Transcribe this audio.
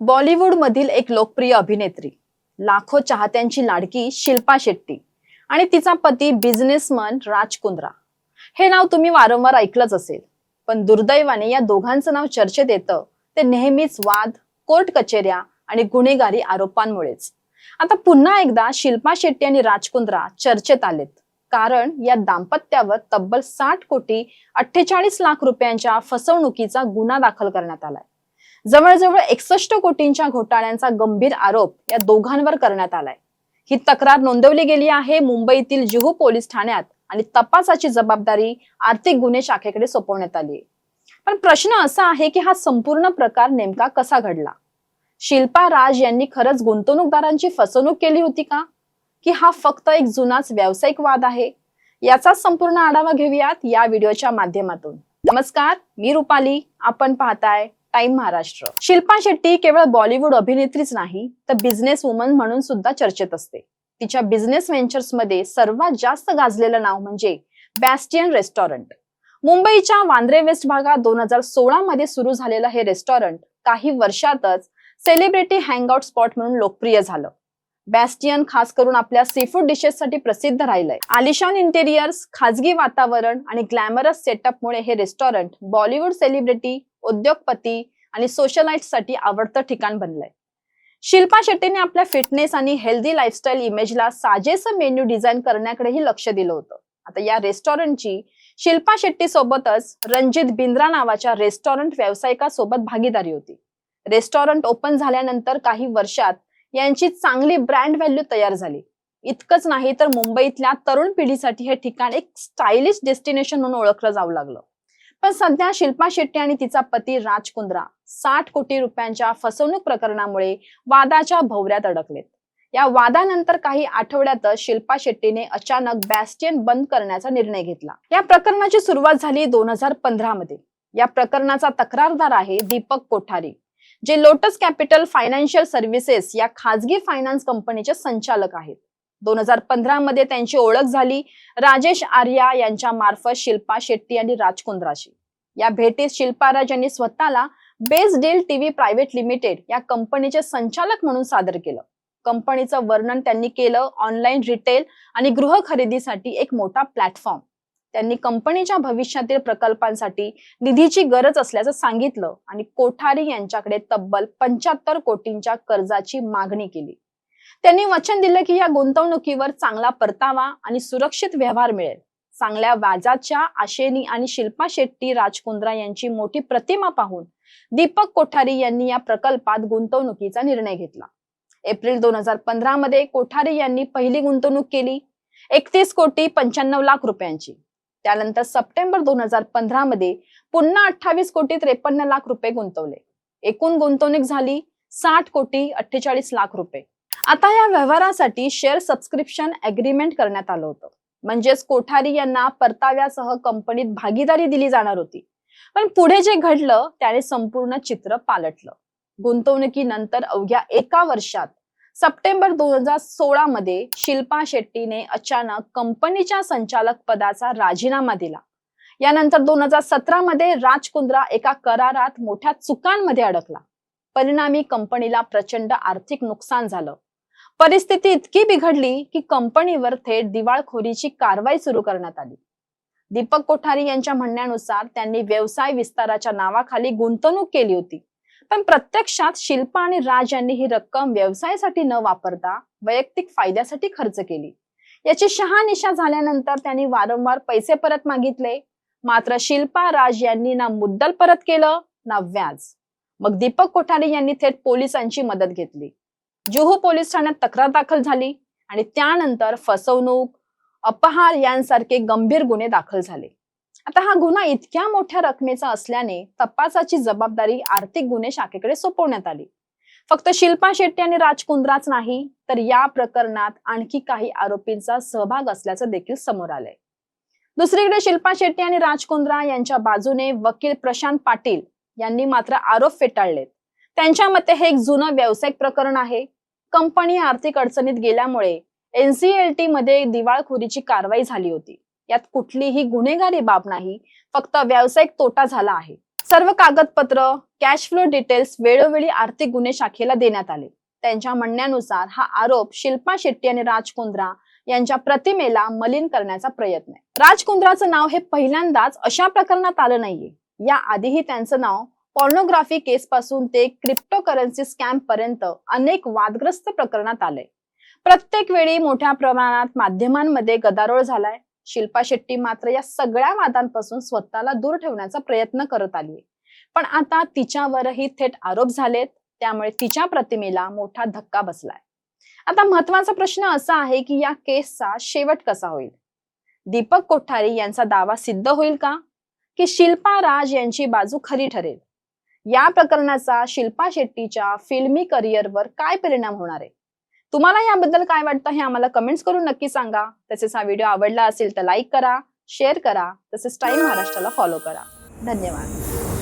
बॉलिवूड मधील एक लोकप्रिय अभिनेत्री लाखो चाहत्यांची लाडकी शिल्पा शेट्टी आणि तिचा पती बिझनेसमन राज कुंद्रा. हे नाव तुम्ही वारंवार ऐकलंच असेल पण दुर्दैवाने या दोघांचं नाव चर्चेत येतं ते नेहमीच वाद कोर्ट कचेऱ्या आणि गुन्हेगारी आरोपांमुळेच. आता पुन्हा एकदा शिल्पा शेट्टी आणि राज कुंद्रा चर्चेत आलेत कारण या दाम्पत्यावर तब्बल साठ कोटी अठ्ठेचाळीस लाख रुपयांच्या फसवणुकीचा गुन्हा दाखल करण्यात आलाय. जवळजवळ एकसष्ट कोटींच्या घोटाळ्यांचा गंभीर आरोप या दोघांवर करण्यात आलाय. ही तक्रार नोंदवली गेली आहे मुंबईतील जुहू पोलीस ठाण्यात आणि तपासाची जबाबदारी आर्थिक गुन्हे शाखेकडे सोपवण्यात आली पण प्रश्न असा आहे की हा संपूर्ण प्रकार नेमका कसा घडला? शिल्पा राज यांनी खरंच गुंतवणूकदारांची फसवणूक केली होती का? की हा फक्त एक जुनाच व्यावसायिक वाद आहे? याचाच संपूर्ण आढावा घेऊयात या व्हिडिओच्या माध्यमातून. नमस्कार मी रुपाली. आपण पाहताय टाइम महाराष्ट्र. शिल्पा शेट्टी केवळ बॉलिवूड अभिनेत्रीच नाही तर बिझनेस वुमन म्हणून सुद्धा चर्चेत असते. तिच्या बिझनेस व्हेंचर्समध्ये सर्वात जास्त गाजलेलं नाव म्हणजे बॅस्टियन रेस्टॉरंट. मुंबईच्या वांद्रे वेस्ट भागात दोन हजार सोळा मध्ये सुरू झालेलं हे रेस्टॉरंट काही वर्षातच सेलिब्रिटी हँगआउट स्पॉट म्हणून लोकप्रिय झालं. बॅस्टियन खास करून आपल्या सीफूड डिशेस साठी प्रसिद्ध राहिलंय. आलिशान इंटेरियर्स खाजगी वातावरण आणि ग्लॅमरस सेटअपमुळे हे रेस्टॉरंट बॉलिवूड सेलिब्रिटी उद्योगपती आणि सोशलाइटसाठी आवडतं ठिकाण बनलंय. शिल्पा शेट्टीने आपल्या फिटनेस आणि हेल्दी लाईफस्टाईल इमेजला साजेसं मेन्यू डिझाईन करण्याकडेही लक्ष दिलं होतं. आता या रेस्टॉरंटची शिल्पा शेट्टी सोबतच रणजित बिंद्रा नावाच्या रेस्टॉरंट व्यावसायिकासोबत भागीदारी होती. रेस्टॉरंट ओपन झाल्यानंतर काही वर्षात यांची चांगली ब्रँड व्हॅल्यू तयार झाली. इतकंच नाही तर मुंबईतल्या तरुण पिढीसाठी हे ठिकाण एक स्टायलिश डेस्टिनेशन म्हणून ओळखलं जाऊ लागलं. पण सध्या शिल्पा शेट्टी आणि तिचा पती राज कुंद्रा साठ कोटी रुपयांच्या फसवणूक प्रकरणामुळे वादाच्या भोवऱ्यात अडकलेत. या वादानंतर काही आठवड्यातच शिल्पा शेट्टीने अचानक बॅस्टियन बंद करण्याचा निर्णय घेतला. या प्रकरणाची सुरुवात झाली दोन हजार पंधरा मध्ये या प्रकरणाचा तक्रारदार आहे दीपक कोठारी. जे लोटस कॅपिटल फायनान्शियल सर्व्हिसेस या खाजगी फायनान्स कंपनीचे संचालक आहेत. दोन हजार पंधरा मध्ये त्यांची ओळख झाली राजेश आर्या यांच्या मार्फत शिल्पा शेट्टी आणि राजकुंद्राशी या भेटीत शिल्पा राज यांनी स्वतःला base deal TV private limited या कंपनीचे संचालक म्हणून सादर केलं. कंपनीचं वर्णन त्यांनी केलं ऑनलाईन रिटेल आणि गृह खरेदीसाठी एक मोठा प्लॅटफॉर्म. त्यांनी कंपनीच्या भविष्यातील प्रकल्पांसाठी निधीची गरज असल्याचं सांगितलं आणि कोठारी यांच्याकडे तब्बल पंच्याहत्तर कोटींच्या कर्जाची मागणी केली. त्यांनी वचन दिलं की या गुंतवणुकीवर चांगला परतावा आणि सुरक्षित व्यवहार मिळेल. चांगल्या व्याजाच्या आशेनी आणि शिल्पा शेट्टी राजकुंद्रा यांची मोठी प्रतिमा पाहून दीपक कोठारी यांनी या प्रकल्पात गुंतवणुकीचा निर्णय घेतला. एप्रिल दोन हजार पंधरा मध्ये कोठारी यांनी पहिली गुंतवणूक केली. एकतीस कोटी पंच्याण्णव लाख रुपयांची. त्यानंतर सप्टेंबर दोन हजार पंधरा मध्ये पुन्हा अठ्ठावीस कोटी त्रेपन्न लाख रुपये गुंतवले. एकूण गुंतवणूक झाली साठ कोटी अठ्ठेचाळीस लाख रुपये. आता या व्यवहारासाठी शेअर सबस्क्रिप्शन अग्रीमेंट करण्यात आलं होतं. म्हणजेच कोठारी यांना परताव्यासह कंपनीत भागीदारी दिली जाणार होती. पण पुढे जे घडलं त्याने संपूर्ण चित्र पालटलं. गुंतवणुकीनंतर अवघ्या एका वर्षात सप्टेंबर दोन हजार सोळा मध्ये शिल्पा शेट्टीने अचानक कंपनीच्या संचालक पदाचा राजीनामा दिला. यानंतर दोन हजार सतरा मध्ये राजकुंद्रा एका करारात मोठ्या चुकांमध्ये अडकला. परिणामी कंपनीला प्रचंड आर्थिक नुकसान झालं. परिस्थिती इतकी बिघडली की कंपनीवर थेट दिवाळखोरीची कारवाई सुरू करण्यात आली. दीपक कोठारी यांच्या म्हणण्यानुसार त्यांनी व्यवसाय विस्ताराच्या नावाखाली गुंतवणूक केली होती. पण प्रत्यक्षात शिल्पा आणि राज यांनी ही रक्कम व्यवसायासाठी न वापरता वैयक्तिक फायद्यासाठी खर्च केली. याची शहानिशा झाल्यानंतर त्यांनी वारंवार पैसे परत मागितले. मात्र शिल्पा राज यांनी ना मुद्दल परत केलं ना व्याज. मग दीपक कोठारी यांनी थेट पोलिसांची मदत घेतली. जुहू पोलीस ठाण्यात तक्रार दाखल झाली आणि त्यानंतर फसवणूक अपहार यांसारखे गंभीर गुन्हे दाखल झाले. आता हा गुन्हा इतक्या मोठ्या रकमेचा असल्याने तपासाची जबाबदारी आर्थिक गुन्हे शाखेकडे सोपवण्यात आली. फक्त शिल्पा शेट्टी आणि राजकुंद्राच नाही तर या प्रकरणात आणखी काही आरोपींचा सहभाग असल्याचं देखील समोर आलंय. दुसरीकडे शिल्पा शेट्टी आणि राजकुंद्रा यांच्या बाजूने वकील प्रशांत पाटील यांनी मात्र आरोप फेटाळलेत. त्यांच्या मते हे एक जुनं व्यावसायिक प्रकरण आहे. कंपनी आर्थिक अडचणीत गेल्यामुळे एनसीएलटी मध्ये दिवाळखोरीची कारवाई झाली होती. यात कुठलीही गुन्हेगारी बाब नाही फक्त व्यावसायिक तोटा झाला आहे. सर्व कागदपत्र कॅश फ्लो डिटेल्स वेळोवेळी आर्थिक गुन्हे शाखेला देण्यात आले. त्यांच्या म्हणण्यानुसार हा आरोप शिल्पा शेट्टी आणि राज कुंद्रा यांच्या प्रतिमेला मलिन करण्याचा प्रयत्न आहे. राज कुंद्राचं नाव हे पहिल्यांदाच अशा प्रकरणात आलं नाहीये. या आधीही त्यांचं नाव पॉर्नोग्राफी केस पासून ते क्रिप्टो करन्सी स्कॅम पर्यंत अनेक वादग्रस्त प्रकरणात आले प्रत्येक वेळी मोठ्या प्रमाणात माध्यमांमध्ये गदारोळ झालाय. शिल्पा शेट्टी मात्र या सगळ्या वादांपासून स्वतःला दूर ठेवण्याचा प्रयत्न करत आली पण आता तिच्यावरही थेट आरोप झालेत त्यामुळे तिच्या प्रतिमेला मोठा धक्का बसलाय. आता महत्त्वाचा प्रश्न असा आहे की या केसचा शेवट कसा होईल? दीपक कोठारी यांचा दावा सिद्ध होईल का? की शिल्पा राज यांची बाजू खरी ठरेल? या प्रकरणाचा शिल्पा शेट्टीच्या फिल्मी करिअरवर काय परिणाम होणार आहे? तुम्हाला याबद्दल काय वाटतं हे आम्हाला कमेंट्स करून नक्की सांगा. तसेच हा व्हिडिओ आवडला असेल तर लाईक करा शेअर करा. तसेच टाईम महाराष्ट्राला फॉलो करा. धन्यवाद.